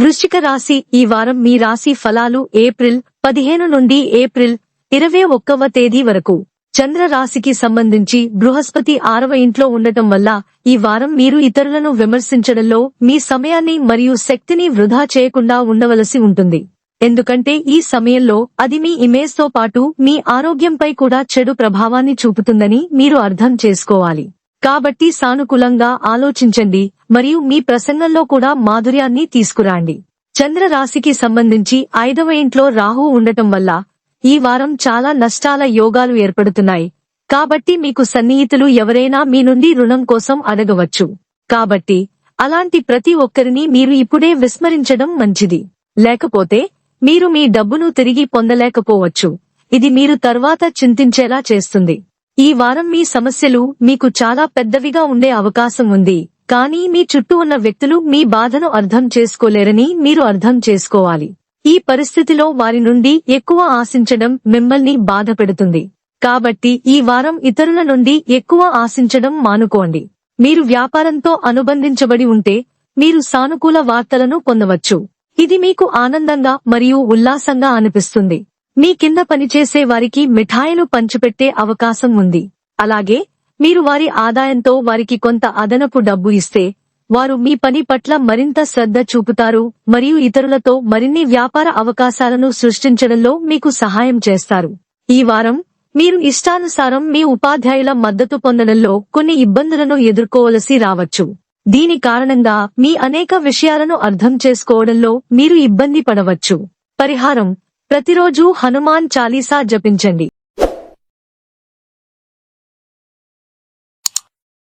వృశ్చిక రాశి ఈ వారం మీ రాశి ఫలాలు ఏప్రిల్ పదిహేను నుండి ఏప్రిల్ ఇరవై ఒక్కవ తేదీ వరకు. చంద్ర రాశికి సంబంధించి బృహస్పతి ఆరవ ఇంట్లో ఉండటం వల్ల ఈ వారం మీరు ఇతరులను విమర్శించడంలో మీ సమయాన్ని మరియు శక్తిని వృధా చేయకుండా ఉండవలసి ఉంటుంది. ఎందుకంటే ఈ సమయంలో అది మీ ఇమేజ్తో పాటు మీ ఆరోగ్యంపై కూడా చెడు ప్రభావాన్ని చూపుతుందని మీరు అర్థం చేసుకోవాలి. కాబట్టి సానుకూలంగా ఆలోచించండి మరియు మీ ప్రసంగంలో కూడా మాధుర్యాన్ని తీసుకురాండి. చంద్ర రాశికి సంబంధించి ఐదవ ఇంట్లో రాహు ఉండటం వల్ల ఈ వారం చాలా నష్టాల యోగాలు ఏర్పడుతున్నాయి. కాబట్టి మీకు సన్నిహితులు ఎవరైనా మీ నుండి రుణం కోసం అడగవచ్చు. కాబట్టి అలాంటి ప్రతి ఒక్కరిని మీరు ఇప్పుడే విస్మరించడం మంచిది. లేకపోతే మీరు మీ డబ్బును తిరిగి పొందలేకపోవచ్చు. ఇది మీరు తర్వాత చింతించేలా చేస్తుంది. ఈ వారం మీ సమస్యలు మీకు చాలా పెద్దవిగా ఉండే అవకాశం ఉంది. కానీ మీ చుట్టూ ఉన్న వ్యక్తులు మీ బాధను అర్థం చేసుకోలేరని మీరు అర్థం చేసుకోవాలి. ఈ పరిస్థితిలో వారి నుండి ఎక్కువ ఆశించడం మిమ్మల్ని బాధ పెడుతుంది కాబట్టి ఈ వారం ఇతరుల నుండి ఎక్కువ ఆశించడం మానుకోండి. మీరు వ్యాపారంతో అనుబంధించబడి ఉంటే మీరు సానుకూల వార్తలను పొందవచ్చు. ఇది మీకు ఆనందంగా మరియు ఉల్లాసంగా అనిపిస్తుంది. మీ కింద పనిచేసే వారికి మిఠాయిలు పంచిపెట్టే అవకాశం ఉంది. అలాగే మీరు వారి ఆదాయంతో వారికి కొంత అదనపు డబ్బు ఇస్తే వారు మీ పని పట్ల మరింత శ్రద్ధ చూపుతారు మరియు ఇతరులతో మరిన్ని వ్యాపార అవకాశాలను సృష్టించడంలో మీకు సహాయం చేస్తారు. ఈ వారం మీరు ఇష్టానుసారం మీ ఉపాధ్యాయుల మద్దతు పొందడంలో కొన్ని ఇబ్బందులను ఎదుర్కోవలసి రావచ్చు. దీని కారణంగా మీ అనేక విషయాలను అర్థం చేసుకోవడంలో మీరు ఇబ్బంది పడవచ్చు. పరిహారం ప్రతిరోజు హనుమాన్ చాలీసా జపించండి.